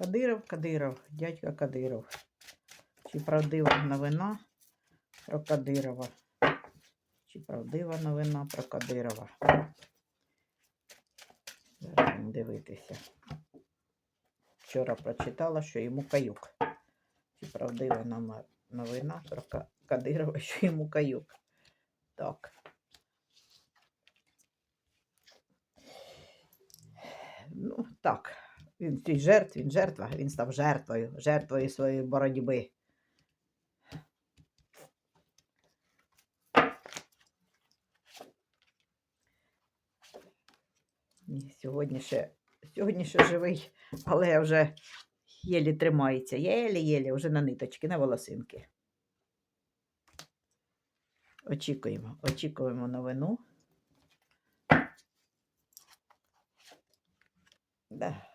Кадиров, Кадиров, дядька Кадиров. Чи правдива новина про Кадирова? Чи правдива новина про Кадирова? Зараз дивитися. Вчора прочитала, що йому каюк. Чи правдива новина про Кадирова, що йому каюк. Так. Ну, так. Він в тій жертві, він жертва, він став жертвою, жертвою своєї боротьби. Ні, Сьогодні ще, сьогодні ще живий, але вже єлі тримається. Єлі-єлі, вже на ниточки, на волосинки. Очікуємо, очікуємо новину. Да.